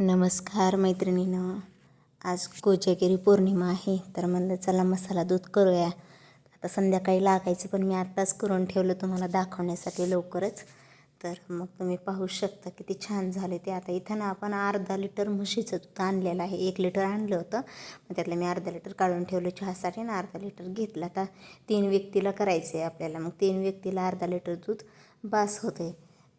नमस्कार मैत्रिणीनं. आज कोजागिरी पौर्णिमा आहे तर म्हणलं चला मसाला दूध करूया. आता संध्याकाळी लागायचं पण मी आत्ताच करून ठेवलं तुम्हाला दाखवण्यासाठी लवकरच. तर मग तुम्ही पाहू शकता किती छान झाले ते. आता इथं ना आपण अर्धा लिटर म्हशीचं दूध आणलेलं आहे. एक लिटर आणलं होतं मग त्यातलं मी अर्धा लिटर काढून ठेवलं चहासाठी ना अर्धा लिटर घेतलं. आता तीन व्यक्तीला करायचं आहे आपल्याला. मग तीन व्यक्तीला अर्धा लिटर दूध बास होते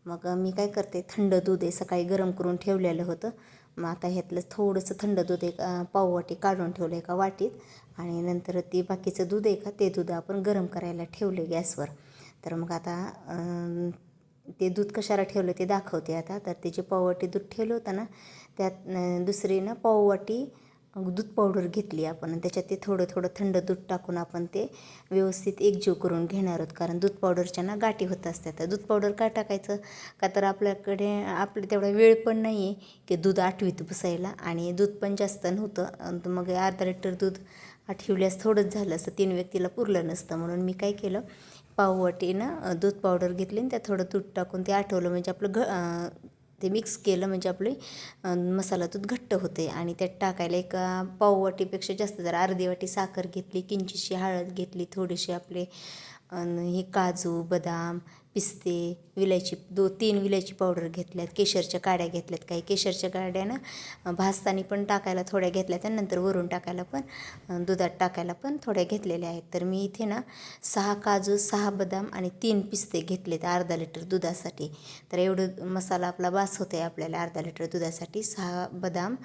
मग मी काय करते थंड दूध आहे सकाळी गरम करून ठेवलेलं होतं. मग आता ह्यातलं थोडंसं थंड दूध एक पाववाटी काढून ठेवलं एका वाटीत. आणि नंतर ती बाकीचं दूध आहे का ते दूध आपण गरम करायला ठेवले गॅसवर. तर मग आता ते दूध कशाला ठेवलं ते दाखवते आता. तर त्याची पाववाटी दूध ठेवलं होतं ना त्यात दुसरी ना पाववाटी मग दूध पावडर घेतली आपण आणि त्याच्यात ते थोडं थोडं थंड दूध टाकून आपण ते व्यवस्थित एकजीव करून घेणार आहोत. कारण दूध पावडरच्या ना गाठी होत असतात. तर दूध पावडर का टाकायचं? का तर आपल्याकडे आपलं तेवढा वेळ पण नाही आहे की दूध आठवीत बसायला आणि दूध पण जास्त नव्हतं. मग अर्धा लिटर दूध आठवल्यास थोडंच झालं असं तीन व्यक्तीला पुरलं नसतं. म्हणून मी काय केलं? पाववाटीनं दूध पावडर घेतली आणि त्यात थोडं दूध टाकून ते आठवलं. म्हणजे आपलं घ ते मिक्स केलं म्हणजे आपली मसाला दूध घट्ट होते. आणि त्यात टाकायला एक पाववाटीपेक्षा जास्त जरा अर्धी वाटी साखर घेतली किंचितशी हळद घेतली थोडीशी आपले हे काजू बदाम पिस्ते विलायची दो तीन विलायची पावडर घेतल्यात केशरच्या काड्या घेतल्यात काही. केशरच्या काड्यानं भासतानी भाजताना पण टाकायला थोड्या घेतल्या आहेत नंतर वरून टाकायला पण दुधात टाकायला पण थोड्या घेतलेल्या आहेत. तर मी इथे ना सहा काजू सहा बदाम आणि तीन पिस्ते घेतलेत अर्धा लिटर दुधासाठी. तर एवढं मसाला आपला बास होते आपल्याला अर्धा लिटर दुधासाठी. सहा बदाम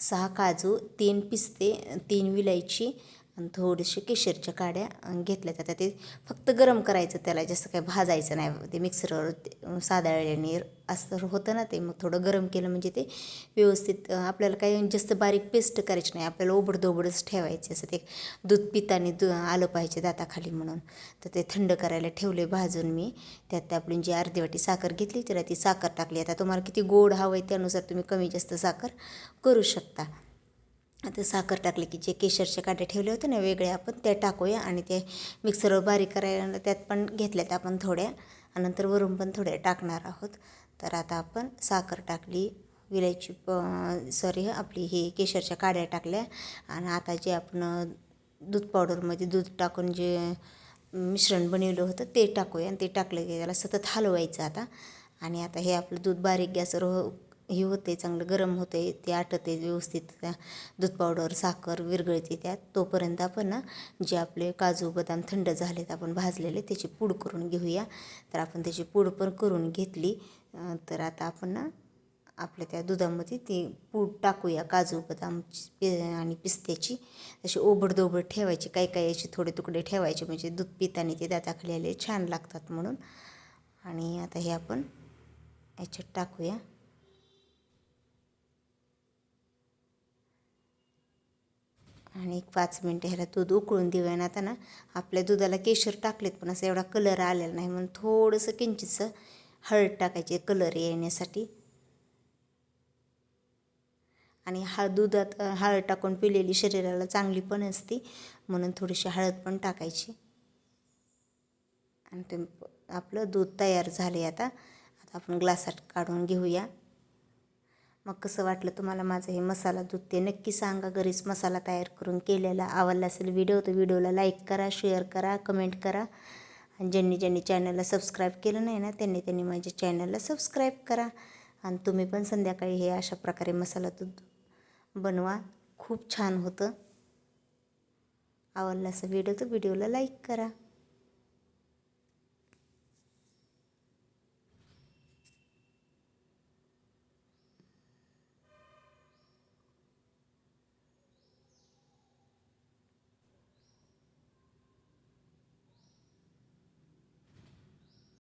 सहा काजू तीन पिस्ते तीन विलायची आणि थोडेसे केशरच्या काड्या घेतल्या जातात. ते फक्त गरम करायचं त्याला जास्त काही भाजायचं नाही. ते मिक्सरवर ते साधाळल्याने असं होतं ना ते मग थोडं गरम केलं म्हणजे ते व्यवस्थित आपल्याला काही जास्त बारीक पेस्ट करायची नाही. आपल्याला ओबडधोबडच ठेवायचे असं ते दूध पिताने दु आलं पाहिजे दाताखाली म्हणून. तर ते थंड करायला ठेवले भाजून मी. त्यात आपली जी अर्धी वाटी साखर घेतली त्याला ती साखर टाकली. आता तुम्हाला किती गोड हवं आहे त्यानुसार तुम्ही कमी जास्त साखर करू शकता. आता साखर टाकली की जे केशरच्या काड्या ठेवले होते ना वेगळे आपण ते टाकूया आणि ते मिक्सरवर बारीक करायला त्यात पण घेतल्यात आपण थोड्या नंतर वरून पण थोड्या टाकणार आहोत. तर आता आपण साखर टाकली विलायची प सॉरी आपली हे केशरच्या काड्या टाकल्या आणि आता जे आपण दूध पावडरमध्ये दूध टाकून जे मिश्रण बनवलं होतं ते टाकूया आणि ते टाकलं की त्याला सतत हलवायचं आता. आणि आता हे आपलं दूध बारीक गॅसवर हो हो हे होते चांगलं गरम होते ते आटते व्यवस्थित त्या दूध पावडर साखर विरघळते त्यात. तोपर्यंत आपण ना जे आपले काजू बदाम थंड झालेत आपण भाजलेले त्याची पूड करून घेऊया. तर आपण त्याची पूड पण करून घेतली. तर आता आपण आपल्या त्या दुधामध्ये ती पूड टाकूया काजू बदामची पि आणि पिस्त्याची. तशी ओबडदोबड ठेवायची काही काही याचे थोडे तुकडे ठेवायचे म्हणजे दूध पिताने ते दाताखाली आले छान लागतात म्हणून. आणि आता हे आपण याच्यात टाकूया. आणि एक पाच मिनटं ह्याला दूध उकळून देऊया. ना आता ना आपल्या दुधाला केशर टाकलेत पण असं एवढा कलर आलेला नाही म्हणून थोडंसं किंचितसं हळद टाकायची कलर येण्यासाठी. आणि हा दुधात हळद टाकून पिलेली शरीराला चांगली पण असते म्हणून थोडीशी हळद पण टाकायची. आणि ते आपलं दूध तयार झाले आता. आता आपण ग्लासात काढून घेऊया. मग कसं वाटलं तुम्हाला माझं हे मसाला दूध? ते नक्की सांगा. घरीच मसाला तयार करून केलेला आवडला असेल व्हिडिओ तर व्हिडिओला लाईक करा शेअर करा कमेंट करा. आणि ज्यांनी ज्यांनी चॅनलला सबस्क्राईब केलं नाही ना त्यांनी त्यांनी माझ्या चॅनलला सबस्क्राईब करा. आणि तुम्ही पण संध्याकाळी हे अशा प्रकारे मसाला दूध बनवा. खूप छान होतं. आवडला असं व्हिडिओ तर व्हिडिओला लाईक करा.